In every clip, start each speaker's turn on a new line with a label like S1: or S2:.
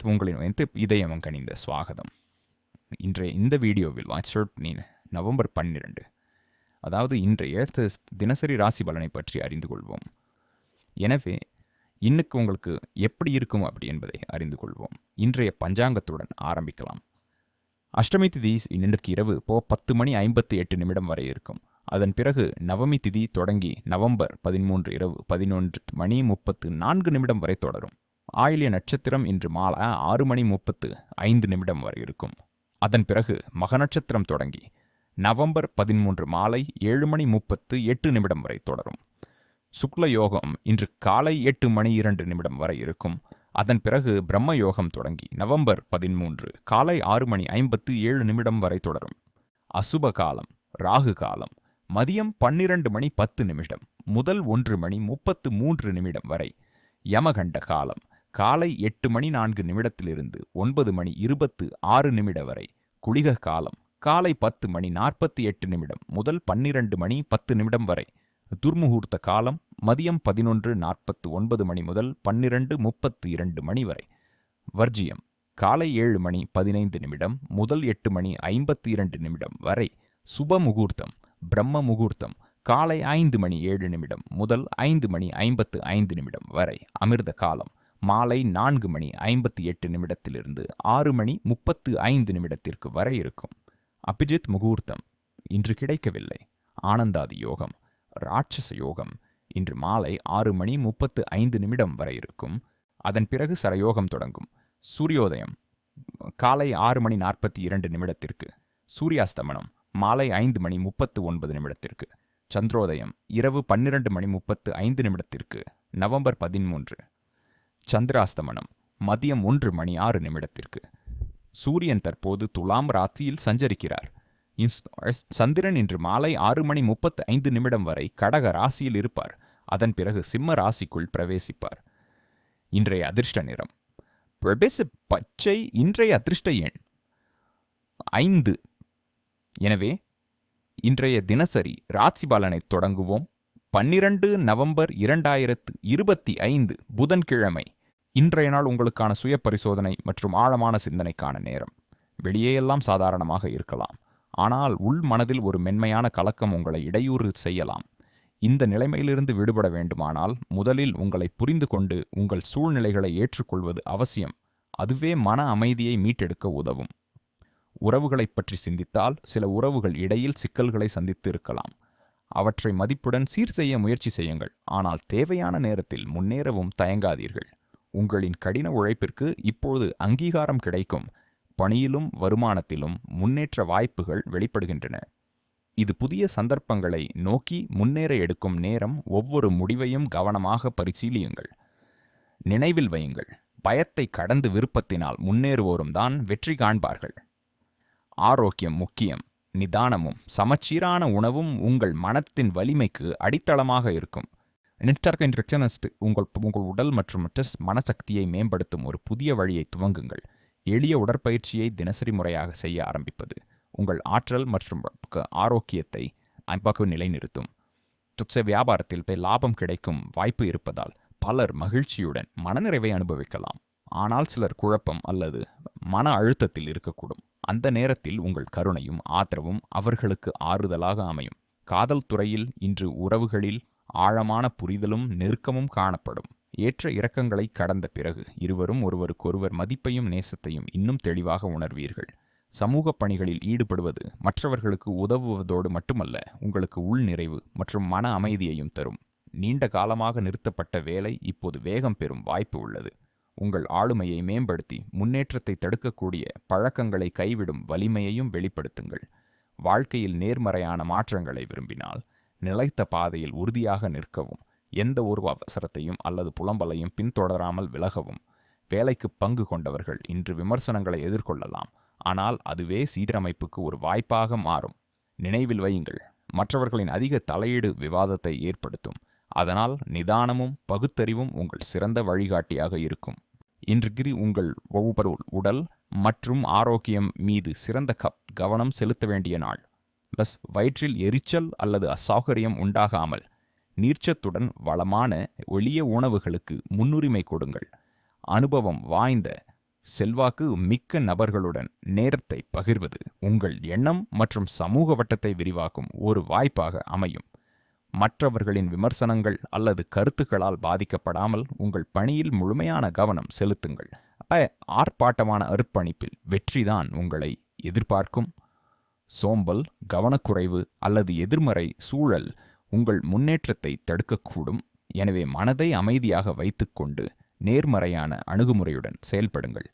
S1: உங்களின் வைத்து இதயம் கணிந்த சுவாகதம். இன்றைய இந்த வீடியோவில் வாட்ஸ்அப் நவம்பர் பன்னிரண்டு அதாவது இன்றைய தினசரி ராசி பலனை பற்றி அறிந்து கொள்வோம். எனவே இன்னுக்கு உங்களுக்கு எப்படி இருக்கும் அப்படி என்பதை அறிந்து கொள்வோம். இன்றைய பஞ்சாங்கத்துடன் ஆரம்பிக்கலாம். அஷ்டமி திதி இன்றைக்கு இரவு போ பத்து மணி ஐம்பத்தி எட்டு நிமிடம் வரை இருக்கும். அதன் பிறகு நவமி திதி தொடங்கி நவம்பர் பதிமூன்று இரவு பதினொன்று மணி முப்பத்து நான்கு நிமிடம் வரை தொடரும். ஆயிலிய நட்சத்திரம் இன்று மாலை ஆறு மணி முப்பத்து ஐந்து நிமிடம் வரை இருக்கும். அதன் பிறகு மக நட்சத்திரம் தொடங்கி நவம்பர் பதிமூன்று மாலை ஏழு மணி முப்பத்து எட்டு நிமிடம் வரை தொடரும். சுக்ல யோகம் இன்று காலை எட்டு மணி இரண்டு நிமிடம் வரை இருக்கும். அதன் பிறகு பிரம்ம யோகம் தொடங்கி நவம்பர் பதிமூன்று காலை ஆறு மணி ஐம்பத்து ஏழு நிமிடம் வரை தொடரும். அசுப காலம் ராகு காலம் மதியம் பன்னிரண்டு மணி பத்து நிமிடம் முதல் ஒன்று மணி முப்பத்து மூன்று நிமிடம் வரை யமகண்ட காலம் காலை எட்டு மணி நான்கு நிமிடத்திலிருந்து ஒன்பது மணி இருபத்து ஆறு நிமிட வரை குளிக காலம். காலை பத்து மணி நாற்பத்தி எட்டு நிமிடம் முதல் பன்னிரண்டு மணி பத்து நிமிடம் வரை துர்முகூர்த்த காலம் மதியம் பதினொன்று நாற்பத்து ஒன்பது மணி முதல் பன்னிரண்டு முப்பத்து இரண்டு மணி வரை. வர்ஜியம். காலை ஏழு மணி பதினைந்து நிமிடம் முதல் எட்டு மணி ஐம்பத்தி இரண்டு நிமிடம் வரை சுப முகூர்த்தம் பிரம்ம முகூர்த்தம். காலை ஐந்து மணி ஏழு நிமிடம் முதல் ஐந்து மணி ஐம்பத்து ஐந்து நிமிடம் வரை அமிர்த காலம். மாலை நான்கு மணி ஐம்பத்தி எட்டு நிமிடத்திலிருந்து ஆறு மணி முப்பத்து ஐந்து நிமிடத்திற்கு வரை இருக்கும். அபிஜித் முகூர்த்தம். இன்று கிடைக்கவில்லை. ஆனந்தாதி யோகம். ராட்சச யோகம். இன்று மாலை ஆறு மணி முப்பத்து ஐந்து நிமிடம் வரை இருக்கும். அதன் பிறகு சரயோகம் தொடங்கும். சூரியோதயம். காலை ஆறு மணி நாற்பத்தி இரண்டு நிமிடத்திற்கு. சூரியாஸ்தமனம். மாலை ஐந்து மணி முப்பத்து ஒன்பது நிமிடத்திற்கு. சந்திரோதயம். இரவு பன்னிரண்டு மணி முப்பத்து ஐந்து நிமிடத்திற்கு. நவம்பர் பதிமூன்று. சந்திராஸ்தமனம் மதியம் ஒன்று மணி ஆறு நிமிடத்திற்கு. சூரியன் தற்போது துலாம் ராசியில் சஞ்சரிக்கிறார். சந்திரன் இன்று மாலை ஆறு மணி முப்பத்து ஐந்து நிமிடம் வரை கடக ராசியில் இருப்பார். அதன் பிறகு சிம்ம ராசிக்குள் பிரவேசிப்பார். இன்றைய அதிர்ஷ்ட நிறம். பிரபேச பச்சை இன்றைய அதிர்ஷ்ட எண் ஐந்து. எனவே இன்றைய தினசரி ராசி பலனை தொடங்குவோம். பன்னிரண்டு நவம்பர் இரண்டாயிரத்து இருபத்தி ஐந்து புதன்கிழமை. இன்றைய நாள் உங்களுக்கான சுய பரிசோதனை மற்றும் ஆழமான சிந்தனைக்கான நேரம். வெளியே எல்லாம் சாதாரணமாக இருக்கலாம். ஆனால் உள் மனதில் ஒரு மென்மையான கலக்கம் உங்களை இடையூறு செய்யலாம். இந்த நிலைமையிலிருந்து விடுபட வேண்டுமானால் முதலில் உங்களை புரிந்து கொண்டு உங்கள் சூழ்நிலைகளை ஏற்றுக்கொள்வது அவசியம். அதுவே மன அமைதியை மீட்டெடுக்க உதவும். உறவுகளைப் பற்றி சிந்தித்தால் சில உறவுகள் இடையில் சிக்கல்களை சந்தித்து இருக்கலாம் அவற்றை மதிப்புடன் சீர் செய்ய முயற்சி செய்யுங்கள். ஆனால் தேவையான நேரத்தில் முன்னேறவும் தயங்காதீர்கள். உங்களின் கடின உழைப்பிற்கு இப்பொழுது அங்கீகாரம் கிடைக்கும். பணியிலும் வருமானத்திலும் முன்னேற்ற வாய்ப்புகள் வெளிப்படுகின்றன. இது புதிய சந்தர்ப்பங்களை நோக்கி முன்னேற எடுக்கும் நேரம் ஒவ்வொரு முடிவையும் கவனமாக பரிசீலியுங்கள். நினைவில் வையுங்கள். பயத்தை கடந்து விருப்பத்தினால் முன்னேறுவோரும் தான் வெற்றி காண்பார்கள். ஆரோக்கியம் முக்கியம். நிதானமும் சமச்சீரான உணவும் உங்கள் மனத்தின் வலிமைக்கு அடித்தளமாக இருக்கும். நெட்வொர்க் இன்ட்ரக்ஷனிஸ்ட் உங்கள் உங்கள் உடல் மற்றும் டெஸ்ட் மனசக்தியை மேம்படுத்தும் ஒரு புதிய வழியை துவங்குங்கள். எளிய உடற்பயிற்சியை தினசரி முறையாக செய்ய ஆரம்பிப்பது உங்கள் ஆற்றல் மற்றும் ஆரோக்கியத்தை அன்பாக நிலைநிறுத்தும். துச்ச வியாபாரத்தில் போய் லாபம் கிடைக்கும் வாய்ப்பு இருப்பதால் பலர் மகிழ்ச்சியுடன் மனநிறைவை அனுபவிக்கலாம். ஆனால் சிலர் குழப்பம் அல்லது மன அழுத்தத்தில் இருக்கக்கூடும். அந்த நேரத்தில் உங்கள் கருணையும் ஆதரவும் அவர்களுக்கு ஆறுதலாக அமையும். காதல் துறையில் இன்று உறவுகளில் ஆழமான புரிதலும் நெருக்கமும் காணப்படும். ஏற்ற இறக்கங்களை கடந்த பிறகு இருவரும் ஒருவருக்கொருவர் மதிப்பையும் நேசத்தையும் இன்னும் தெளிவாக உணர்வீர்கள். சமூக பணிகளில் ஈடுபடுவது மற்றவர்களுக்கு உதவுவதோடு மட்டுமல்ல உங்களுக்கு உள்நிறைவு மற்றும் மன அமைதியையும் தரும். நீண்ட காலமாக நிறுத்தப்பட்ட வேலை இப்போது வேகம் பெறும் வாய்ப்பு உள்ளது. உங்கள் ஆளுமையை மேம்படுத்தி முன்னேற்றத்தை தடுக்கக்கூடிய பழக்கங்களை கைவிடும் வலிமையையும் வெளிப்படுத்துங்கள். வாழ்க்கையில் நேர்மறையான மாற்றங்களை விரும்பினால் நிலைத்த பாதையில் உறுதியாக நிற்கவும் எந்த ஒரு அவசரத்தையும் அல்லது புலம்பலையும் பின்தொடராமல் விலகவும். வேலைக்கு பங்கு கொண்டவர்கள் இன்று விமர்சனங்களை எதிர்கொள்ளலாம் ஆனால் அதுவே சீரமைப்புக்கு ஒரு வாய்ப்பாக மாறும். நினைவில் வையுங்கள் மற்றவர்களின் அதிக தலையீடு விவாதத்தை ஏற்படுத்தும். அதனால் நிதானமும் பகுத்தறிவும் உங்கள் சிறந்த வழிகாட்டியாக இருக்கும். இன்றைக்கு உங்கள் ஒவ்வொரு உடல் மற்றும் ஆரோக்கியம் மீது சிறந்த கப் கவனம் செலுத்த வேண்டிய நாள். பஸ் வயிற்றில் எரிச்சல் அல்லது அசௌகரியம் உண்டாகாமல் நீர்ச்சத்துடன் வளமான எளிய உணவுகளுக்கு முன்னுரிமை கொடுங்கள். அனுபவம் வாய்ந்த செல்வாக்கு மிக்க நபர்களுடன் நேரத்தை பகிர்வது உங்கள் எண்ணம் மற்றும் சமூக வட்டத்தை விரிவாக்கும் ஒரு வாய்ப்பாக அமையும். மற்றவர்களின் விமர்சனங்கள் அல்லது கருத்துக்களால் பாதிக்கப்படாமல் உங்கள் பணியில் முழுமையான கவனம் செலுத்துங்கள். அப்ப ஆர்ப்பாட்டமான அர்ப்பணிப்பில் வெற்றிதான் உங்களை எதிர்பார்க்கும். சோம்பல் கவனக்குறைவு அல்லது எதிர்மறை சூழல் உங்கள் முன்னேற்றத்தை தடுக்கக்கூடும். எனவே மனதை அமைதியாக வைத்துக்கொண்டு நேர்மறையான அணுகுமுறையுடன் செயல்படுங்கள்.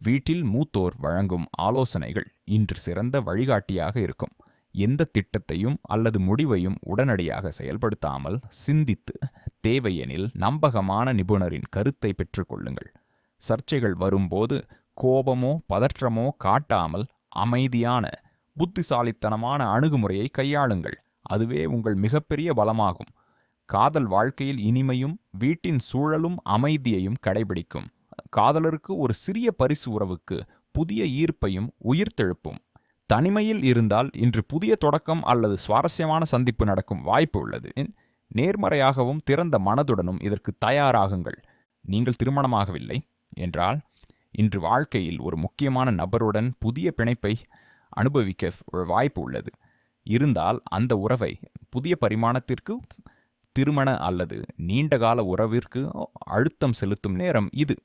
S1: வீட்டில் மூத்தோர் வழங்கும் ஆலோசனைகள் இன்று சிறந்த வழிகாட்டியாக இருக்கும். எந்த திட்டத்தையும் அல்லது முடிவையும் உடனடியாக செயல்படுத்தாமல் சிந்தித்து தேவையெனில் நம்பகமான நிபுணரின் கருத்தை பெற்றுக்கொள்ளுங்கள். சர்ச்சைகள் வரும்போது கோபமோ பதற்றமோ காட்டாமல் அமைதியான புத்திசாலித்தனமான அணுகுமுறையை கையாளுங்கள். அதுவே உங்கள் மிகப்பெரிய பலமாகும். காதல் வாழ்க்கையில் இனிமையும் வீட்டின் சூழலும் அமைதியையும் கடைபிடிக்கும். காதலருக்கு ஒரு சிறிய பரிசு உறவுக்கு புதிய ஈர்ப்பையும் உயிர்த்தெழுப்பும். தனிமையில் இருந்தால் இன்று புதிய தொடக்கம் அல்லது சுவாரஸ்யமான சந்திப்பு நடக்கும் வாய்ப்பு உள்ளது. நேர்மறையாகவும் திறந்த மனதுடனும் இதற்கு தயாராகுங்கள். நீங்கள் திருமணமாகவில்லை என்றால் இன்று வாழ்க்கையில் ஒரு முக்கியமான நபருடன் புதிய பிணைப்பை அனுபவிக்க ஒரு வாய்ப்பு உள்ளது. இருந்தால் அந்த உறவை புதிய பரிமாணத்திற்கு திருமண அல்லது நீண்டகால உறவிற்கு அழுத்தம் செலுத்தும் நேரம் இது.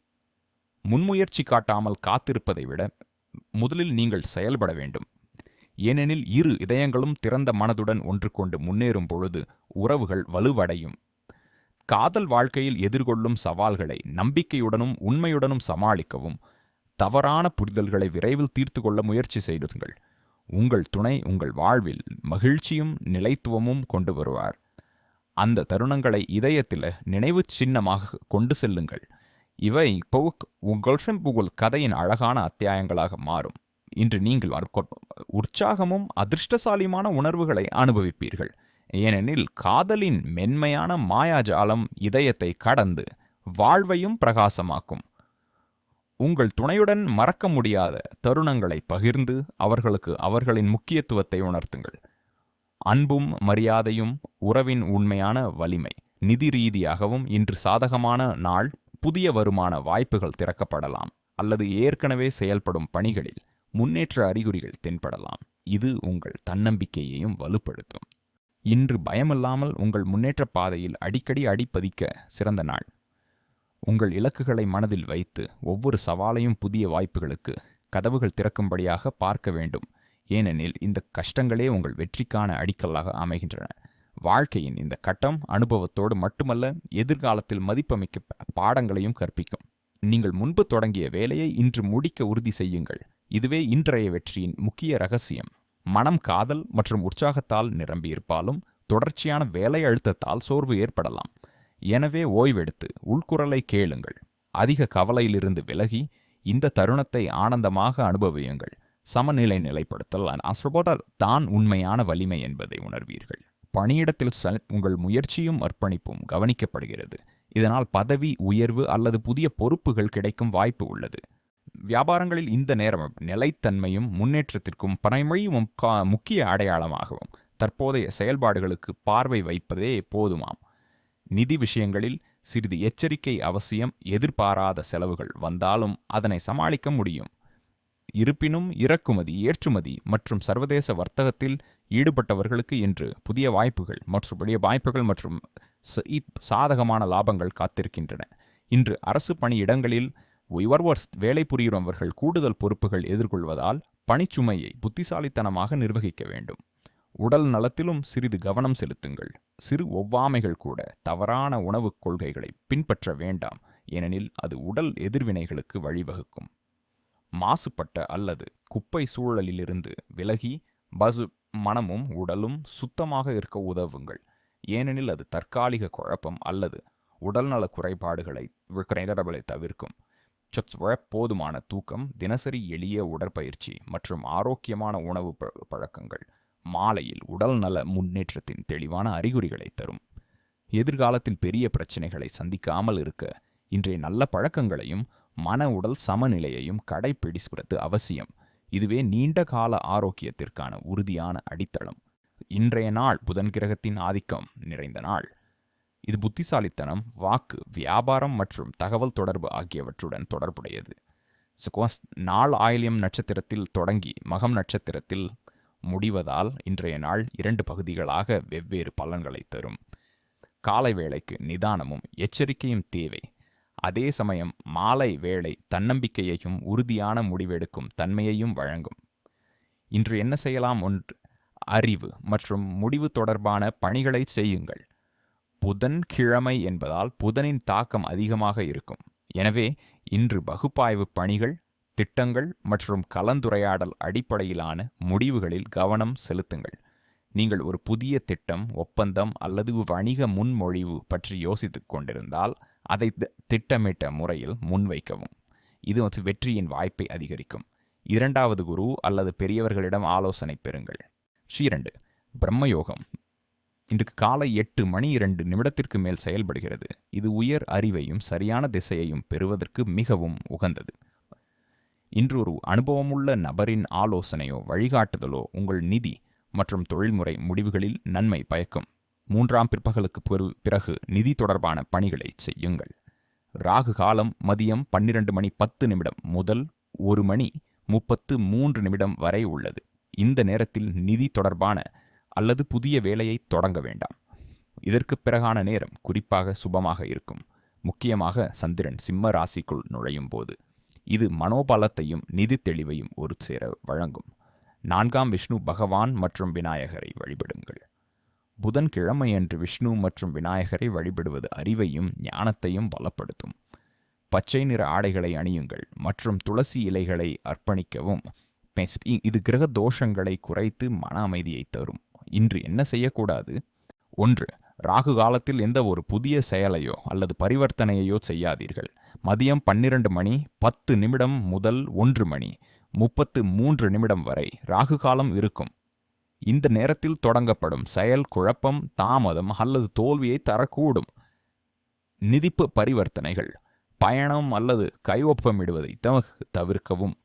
S1: முன்முயற்சி காட்டாமல் காத்திருப்பதை விட முதலில் நீங்கள் செயல்பட வேண்டும். ஏனெனில் இரு இதயங்களும் திறந்த மனதுடன் ஒன்று கொண்டு முன்னேறும் பொழுது உறவுகள் வலுவடையும். காதல் வாழ்க்கையில் எதிர்கொள்ளும் சவால்களை நம்பிக்கையுடனும் உண்மையுடனும் சமாளிக்கவும் தவறான புரிதல்களை விரைவில் தீர்த்து கொள்ள முயற்சி செய்துங்கள். உங்கள் துணை உங்கள் வாழ்வில் மகிழ்ச்சியும் நிலைத்துவமும் கொண்டு வருவார். அந்த தருணங்களை இதயத்தில் நினைவு சின்னமாக கொண்டு செல்லுங்கள். இவை பவுக் உங்கள் உங்கள் கதையின் அழகான அத்தியாயங்களாக மாறும். இன்று நீங்கள் உற்சாகமும் அதிர்ஷ்டசாலியுமான உணர்வுகளை அனுபவிப்பீர்கள். ஏனெனில் காதலின் மென்மையான மாயாஜாலம் இதயத்தை கடந்து வாழ்வையும் பிரகாசமாக்கும். உங்கள் துணையுடன் மறக்க முடியாத தருணங்களை பகிர்ந்து அவர்களுக்கு அவர்களின் முக்கியத்துவத்தை உணர்த்துங்கள். அன்பும் மரியாதையும் உறவின் உண்மையான வலிமை நிதி ரீதியாகவும் இன்று சாதகமான நாள் புதிய வருமான வாய்ப்புகள் திறக்கப்படலாம் அல்லது ஏற்கனவே செயல்படும் பணிகளில் முன்னேற்ற அறிகுறிகள் தென்படலாம். இது உங்கள் தன்னம்பிக்கையையும் வலுப்படுத்தும். இன்று பயமில்லாமல் உங்கள் முன்னேற்ற பாதையில் அடிக்கடி அடிப்பதிக்க சிறந்த நாள். உங்கள் இலக்குகளை மனதில் வைத்து ஒவ்வொரு சவாலையும் புதிய வாய்ப்புகளுக்கு கதவுகள் திறக்கும்படியாக பார்க்க வேண்டும். ஏனெனில் இந்த கஷ்டங்களே உங்கள் வெற்றிக்கான அடிக்கல்லாக அமைகின்றன. வாழ்க்கையின் இந்த கட்டம் அனுபவத்தோடு மட்டுமல்ல எதிர்காலத்தில் மதிப்பமைக்க பாடங்களையும் கற்பிக்கும். நீங்கள் முன்பு தொடங்கிய வேலையை இன்று முடிக்க உறுதி செய்யுங்கள். இதுவே இன்றைய வெற்றியின் முக்கிய ரகசியம். மனம் காதல் மற்றும் உற்சாகத்தால் நிரம்பியிருப்பாலும் தொடர்ச்சியான வேலை அழுத்தத்தால் சோர்வு ஏற்படலாம். எனவே ஓய்வெடுத்து உள்குரலை கேளுங்கள். அதிக கவலையிலிருந்து விலகி இந்த தருணத்தை ஆனந்தமாக அனுபவியுங்கள். சமநிலை நிலைப்படுத்தல் ஆஸ்ட்ரோபோட்டால் தான் உண்மையான வலிமை என்பதை உணர்வீர்கள். பணியிடத்தில் உங்கள் முயற்சியும் அர்ப்பணிப்பும் கவனிக்கப்படுகிறது. இதனால் பதவி உயர்வு அல்லது புதிய பொறுப்புகள் கிடைக்கும் வாய்ப்பு உள்ளது. வியாபாரங்களில் இந்த நேரம் நிலைத்தன்மையும் முன்னேற்றத்திற்கும் பனைமொழியும் முக்கிய அடையாளமாகவும் தற்போதைய செயல்பாடுகளுக்கு பார்வை வைப்பதே போதுமாம். நிதி விஷயங்களில் சிறிது எச்சரிக்கை அவசியம் எதிர்பாராத செலவுகள் வந்தாலும் அதனை சமாளிக்க முடியும். இருப்பினும் இறக்குமதி ஏற்றுமதி மற்றும் சர்வதேச வர்த்தகத்தில் ஈடுபட்டவர்களுக்கு இன்று புதிய வாய்ப்புகள் மற்றும் புதிய வாய்ப்புகள் மற்றும் சாதகமான லாபங்கள் காத்திருக்கின்றன. இன்று அரசு பணியிடங்களில் உயர்வர்ஸ் வேலை புரியுறவர்கள் கூடுதல் பொறுப்புகள் எதிர்கொள்வதால் பணிச்சுமையை புத்திசாலித்தனமாக நிர்வகிக்க வேண்டும். உடல் நலத்திலும் சிறிது கவனம் செலுத்துங்கள். சிறு ஒவ்வாமைகள் கூட தவறான உணவுக் கொள்கைகளை பின்பற்ற வேண்டாம் ஏனெனில் அது உடல் எதிர்வினைகளுக்கு வழிவகுக்கும். மாசுபட்ட அல்லது குப்பை சூழலிலிருந்து விலகி பசு மனமும் உடலும் சுத்தமாக இருக்க உதவுங்கள். ஏனெனில் அது தற்காலிக குழப்பம் அல்லது உடல்நல குறைபாடுகளை தவிர்க்கும். போதுமான தூக்கம் தினசரி எளிய உடற்பயிற்சி மற்றும் ஆரோக்கியமான உணவு பழக்கங்கள் மாலையில் உடல் நல முன்னேற்றத்தின் தெளிவான அறிகுறிகளை தரும். எதிர்காலத்தில் பெரிய பிரச்சனைகளை சந்திக்காமல் இருக்க இன்றைய நல்ல பழக்கங்களையும் மன உடல் சமநிலையையும் கடைப்பிடிப்பது அவசியம். இதுவே நீண்ட கால ஆரோக்கியத்திற்கான உறுதியான அடித்தளம். இன்றைய நாள் புதன் கிரகத்தின் ஆதிக்கம் நிறைந்த நாள். இது புத்திசாலித்தனம் வாக்கு வியாபாரம் மற்றும் தகவல் தொடர்பு ஆகியவற்றுடன் தொடர்புடையது. சுகோஸ் நாள் ஆயிலியம் நட்சத்திரத்தில் தொடங்கி மகம் நட்சத்திரத்தில் முடிவதால் இன்றைய நாள் இரண்டு பகுதிகளாக வெவ்வேறு பலன்களை தரும். காலை வேளைக்கு நிதானமும் எச்சரிக்கையும் தேவை. அதே சமயம் மாலை வேளை தன்னம்பிக்கையையும் உறுதியான முடிவெடுக்கும் தன்மையையும் வழங்கும். இன்று என்ன செய்யலாம் ஒன்று? அறிவு மற்றும் முடிவு தொடர்பான பணிகளை செய்யுங்கள். புதன் கிழமை என்பதால் புதனின் தாக்கம் அதிகமாக இருக்கும். எனவே இன்று பகுப்பாய்வு பணிகள் திட்டங்கள் மற்றும் கலந்துரையாடல் அடிப்படையிலான முடிவுகளில் கவனம் செலுத்துங்கள். நீங்கள் ஒரு புதிய திட்டம் ஒப்பந்தம் அல்லது வணிக முன்மொழிவு பற்றி யோசித்துக் கொண்டிருந்தால் அதை திட்டமிட்ட முறையில் முன்வைக்கவும். இது வந்து வெற்றியின் வாய்ப்பை அதிகரிக்கும். இரண்டாவது குரு அல்லது பெரியவர்களிடம் ஆலோசனை பெறுங்கள். ஸ்ரீரண்டு பிரம்மயோகம். இன்றைக்கு காலை எட்டு மணி இரண்டு நிமிடத்திற்கு மேல் செயல்படுகிறது. இது உயர் அறிவையும் சரியான திசையையும் பெறுவதற்கு மிகவும் உகந்தது. இன்று ஒரு அனுபவமுள்ள நபரின் ஆலோசனையோ வழிகாட்டுதலோ உங்கள் நிதி மற்றும் தொழில்முறை முடிவுகளில் நன்மை பயக்கும். மூன்றாம் பிற்பகலுக்கு பிறகு நிதி தொடர்பான பணிகளை செய்யுங்கள். ராகு காலம் மதியம் பன்னிரண்டு மணி பத்து நிமிடம் முதல் ஒரு மணி முப்பத்து மூன்று நிமிடம் வரை உள்ளது. இந்த நேரத்தில் நிதி தொடர்பான அல்லது புதிய வேலையை தொடங்க வேண்டாம். இதற்கு பிறகான நேரம் குறிப்பாக சுபமாக இருக்கும். முக்கியமாக சந்திரன் சிம்ம ராசிக்குள் நுழையும் போது இது மனோபலத்தையும் நிதி தெளிவையும் ஒரு சேர வழங்கும். நான்காம் விஷ்ணு பகவான் மற்றும் விநாயகரை வழிபடுங்கள். புதன்கிழமை அன்று விஷ்ணு மற்றும் விநாயகரை வழிபடுவது அறிவையும் ஞானத்தையும் பலப்படுத்தும். பச்சை நிற ஆடைகளை அணியுங்கள் மற்றும் துளசி இலைகளை அர்ப்பணிக்கவும். இது கிரக தோஷங்களை குறைத்து மன அமைதியை தரும். இன்று என்ன செய்யக்கூடாது? ஒன்று ராகு காலத்தில் எந்த ஒரு புதிய செயலையோ அல்லது பரிவர்த்தனையோ செய்யாதீர்கள். மதியம் பன்னிரண்டு மணி பத்து நிமிடம் முதல் ஒன்று மணி. முப்பத்து மூன்று நிமிடம் வரை ராகு காலம் இருக்கும். இந்த நேரத்தில் தொடங்கப்படும் செயல் குழப்பம் தாமதம் அல்லது தோல்வியை தரக்கூடும். நிதிப்பு பரிவர்த்தனைகள் பயணம் அல்லது கையொப்பமிடுவதை தவிர்க்கவும்.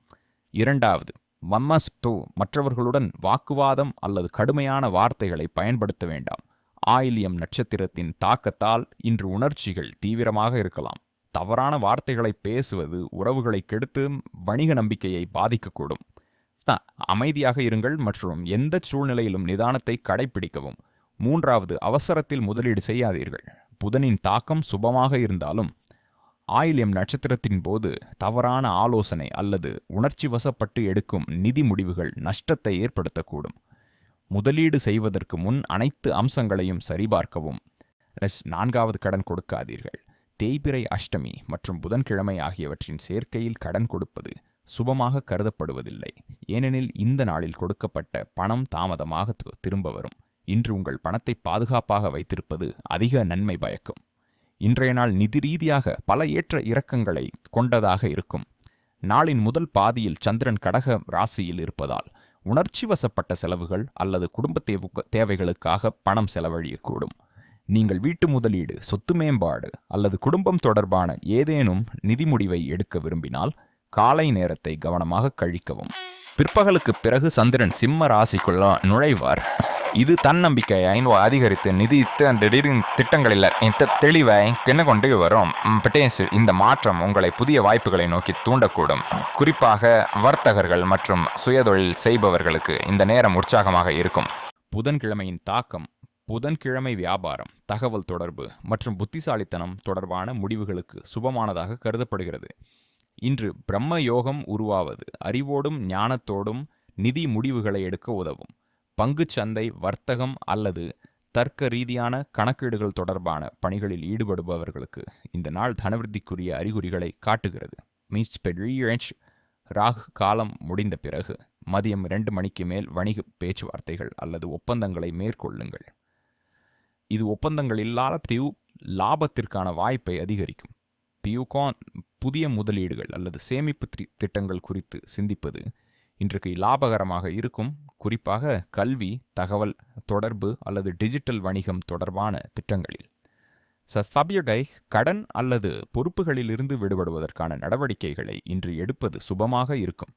S1: இரண்டாவது மம்மஸ்து மற்றவர்களுடன் வாக்குவாதம் அல்லது கடுமையான வார்த்தைகளை பயன்படுத்த வேண்டாம். ஆயிலியம் நட்சத்திரத்தின் தாக்கத்தால் இன்று உணர்ச்சிகள் தீவிரமாக இருக்கலாம். தவறான வார்த்தைகளை பேசுவது உறவுகளை கெடுத்து வணிக நம்பிக்கையை பாதிக்கக்கூடும். த- அமைதியாக இருங்கள் மற்றும் எந்த சூழ்நிலையிலும் நிதானத்தை கடைப்பிடிக்கவும். மூன்றாவது அவசரத்தில் முதலீடு செய்யாதீர்கள். புதனின் தாக்கம் சுபமாக இருந்தாலும் ஆயிலியம் நட்சத்திரத்தின் போது தவறான ஆலோசனை அல்லது உணர்ச்சி வசப்பட்டு எடுக்கும் நிதி முடிவுகள் நஷ்டத்தை ஏற்படுத்தக்கூடும். முதலீடு செய்வதற்கு முன் அனைத்து அம்சங்களையும் சரிபார்க்கவும். நான்காவது கடன் கொடுக்காதீர்கள். தேய்பிறை அஷ்டமி மற்றும் புதன்கிழமை ஆகியவற்றின் சேர்க்கையில் கடன் கொடுப்பது சுபமாக கருதப்படுவதில்லை. ஏனெனில் இந்த நாளில் கொடுக்கப்பட்ட பணம் தாமதமாக திரும்ப வரும். இன்று உங்கள் பணத்தை பாதுகாப்பாக வைத்திருப்பது அதிக நன்மை பயக்கும். இன்றைய நாள் நிதி ரீதியாக பல ஏற்ற இறக்கங்களை கொண்டதாக இருக்கும். நாளின் முதல் பாதியில் சந்திரன் கடக ராசியில் இருப்பதால் உணர்ச்சி வசப்பட்ட செலவுகள் அல்லது குடும்ப தேவைகளுக்காக பணம் செலவழியக்கூடும். நீங்கள் வீட்டு முதலீடு சொத்து மேம்பாடு அல்லது குடும்பம் தொடர்பான ஏதேனும் நிதி முடிவை எடுக்க விரும்பினால் காலை நேரத்தை கவனமாக கழிக்கவும். பிற்பகலுக்கு பிறகு சந்திரன் சிம்ம ராசிக்குள்ள நுழைவார். இது தன்னம்பிக்கையை அதிகரித்து நிதி த- திடீரின் திட்டங்களில் இந்த தெளிவை என்ன கொண்டு வரும்? ம், இந்த மாற்றம் உங்களை புதிய வாய்ப்புகளை நோக்கி தூண்டக்கூடும். குறிப்பாக வர்த்தகர்கள் மற்றும் சுயதொழில் செய்பவர்களுக்கு இந்த நேரம் உற்சாகமாக இருக்கும். புதன்கிழமையின் தாக்கம் புதன்கிழமை வியாபாரம் தகவல் தொடர்பு மற்றும் புத்திசாலித்தனம் தொடர்பான முடிவுகளுக்கு சுபமானதாக கருதப்படுகிறது. இன்று பிரம்ம யோகம் உருவாவது அறிவோடும் ஞானத்தோடும் நிதி முடிவுகளை எடுக்க உதவும். பங்குச் சந்தை வர்த்தகம் அல்லது தர்க்க ரீதியான கணக்கீடுகள் தொடர்பான பணிகளில் ஈடுபடுபவர்களுக்கு இந்த நாள் தனவிருத்திக்குரிய அறிகுறிகளை காட்டுகிறது. மீன்ஸ் பெரியஞ்ச் ராகு காலம் முடிந்த பிறகு மதியம் இரண்டு மணிக்கு மேல் வணிக பேச்சுவார்த்தைகள் அல்லது ஒப்பந்தங்களை மேற்கொள்ளுங்கள். இது ஒப்பந்தங்கள் இல்லாத தியூ லாபத்திற்கான வாய்ப்பை அதிகரிக்கும். பியூகான் புதிய முதலீடுகள் அல்லது சேமிப்பு தி- திட்டங்கள் குறித்து சிந்திப்பது இன்றைக்கு லாபகரமாக இருக்கும். குறிப்பாக கல்வி தகவல் தொடர்பு அல்லது டிஜிட்டல் வணிகம் தொடர்பான திட்டங்களில். சஃபபியகை கடன் அல்லது பொறுப்புகளிலிருந்து விடுபடுவதற்கான நடவடிக்கைகளை இன்று எடுப்பது சுபமாக இருக்கும்.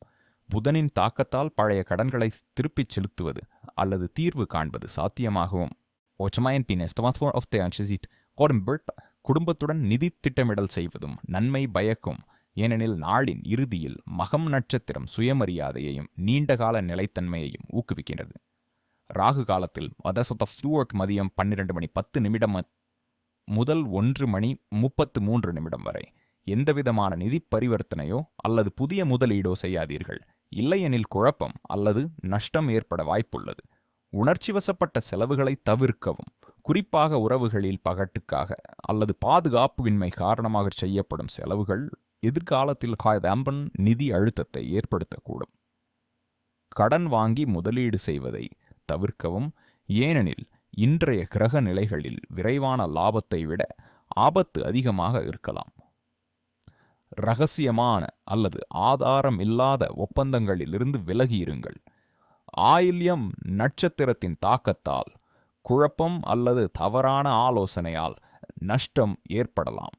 S1: புதனின் தாக்கத்தால் பழைய கடன்களை திருப்பிச் செலுத்துவது அல்லது தீர்வு காண்பது சாத்தியமாகவும் ஒச்சமாயன் பினஸ் டுவான்ஸ்ஃபோர் ஆஃப் த அன்சிசிட் கோடம்பர்ட் குடும்பத்துடன் நிதி திட்டமிடல் செய்வதும் நன்மை பயக்கும். ஏனெனில் நாளின் இறுதியில் மகம் நட்சத்திரம் சுயமரியாதையையும் நீண்டகால நிலைத்தன்மையையும் ஊக்குவிக்கின்றது. ராகு காலத்தில் அதசத ஃப்ளூவர்க் மதியம் பன்னிரண்டு மணி பத்து நிமிடம் முதல் ஒன்று மணி முப்பத்து மூன்று நிமிடம் வரை. எந்தவிதமான நிதி பரிவர்த்தனையோ அல்லது புதிய முதலீடோ செய்யாதீர்கள். இல்லையெனில் குழப்பம் அல்லது நஷ்டம் ஏற்பட வாய்ப்புள்ளது. உணர்ச்சிவசப்பட்ட செலவுகளை தவிர்க்கவும் குறிப்பாக உறவுகளில் பகட்டுக்காக அல்லது பாதுகாப்புவின்மை காரணமாக செய்யப்படும் செலவுகள் எதிர்காலத்தில் காயதாம்பன் நிதி அழுத்தத்தை ஏற்படுத்தக்கூடும். கடன் வாங்கி முதலீடு செய்வதை தவிர்க்கவும் ஏனெனில் இன்றைய கிரக நிலைகளில் விரைவான லாபத்தை விட ஆபத்து அதிகமாக இருக்கலாம். ரகசியமான அல்லது ஆதாரம் இல்லாத ஒப்பந்தங்களிலிருந்து விலகியிருங்கள். ஆயில்யம் நட்சத்திரத்தின் தாக்கத்தால் குழப்பம் அல்லது தவறான ஆலோசனையால் நஷ்டம் ஏற்படலாம்.